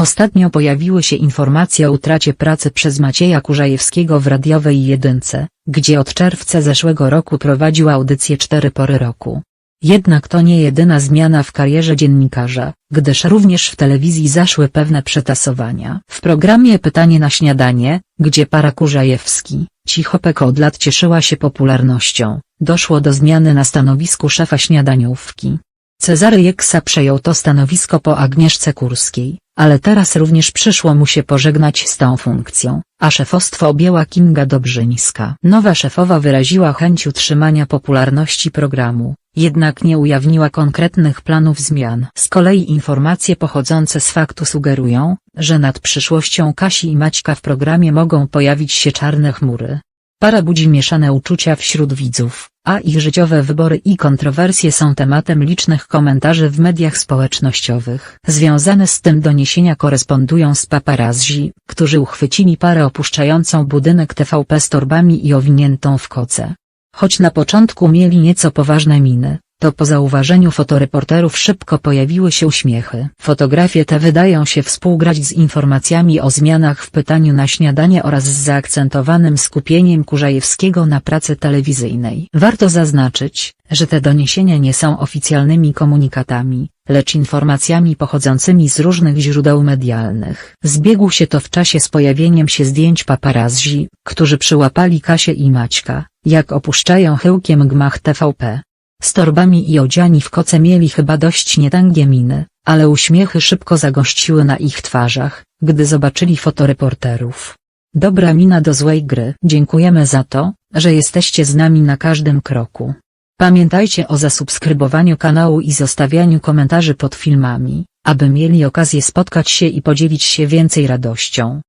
Ostatnio pojawiły się informacje o utracie pracy przez Macieja Kurzajewskiego w radiowej jedynce, gdzie od czerwca zeszłego roku prowadził audycję cztery pory roku. Jednak to nie jedyna zmiana w karierze dziennikarza, gdyż również w telewizji zaszły pewne przetasowania. W programie Pytanie na śniadanie, gdzie para Kurzajewski, Cichopek od lat cieszyła się popularnością, doszło do zmiany na stanowisku szefa śniadaniówki. Cezary Jeksa przejął to stanowisko po Agnieszce Kurskiej, ale teraz również przyszło mu się pożegnać z tą funkcją, a szefostwo objęła Kinga Dobrzyńska. Nowa szefowa wyraziła chęć utrzymania popularności programu, jednak nie ujawniła konkretnych planów zmian. Z kolei informacje pochodzące z faktu sugerują, że nad przyszłością Kasi i Maćka w programie mogą pojawić się czarne chmury. Para budzi mieszane uczucia wśród widzów, a ich życiowe wybory i kontrowersje są tematem licznych komentarzy w mediach społecznościowych. Związane z tym doniesienia korespondują z paparazzi, którzy uchwycili parę opuszczającą budynek TVP z torbami i owiniętą w koce. Choć na początku mieli nieco poważne miny, to po zauważeniu fotoreporterów szybko pojawiły się uśmiechy. Fotografie te wydają się współgrać z informacjami o zmianach w pytaniu na śniadanie oraz z zaakcentowanym skupieniem Kurzajewskiego na pracy telewizyjnej. Warto zaznaczyć, że te doniesienia nie są oficjalnymi komunikatami, lecz informacjami pochodzącymi z różnych źródeł medialnych. Zbiegł się to w czasie z pojawieniem się zdjęć paparazzi, którzy przyłapali Kasię i Maćka, jak opuszczają chyłkiem gmach TVP. Z torbami i odziani w koce mieli chyba dość nietęgie miny, ale uśmiechy szybko zagościły na ich twarzach, gdy zobaczyli fotoreporterów. Dobra mina do złej gry. Dziękujemy za to, że jesteście z nami na każdym kroku. Pamiętajcie o zasubskrybowaniu kanału i zostawianiu komentarzy pod filmami, aby mieli okazję spotkać się i podzielić się więcej radością.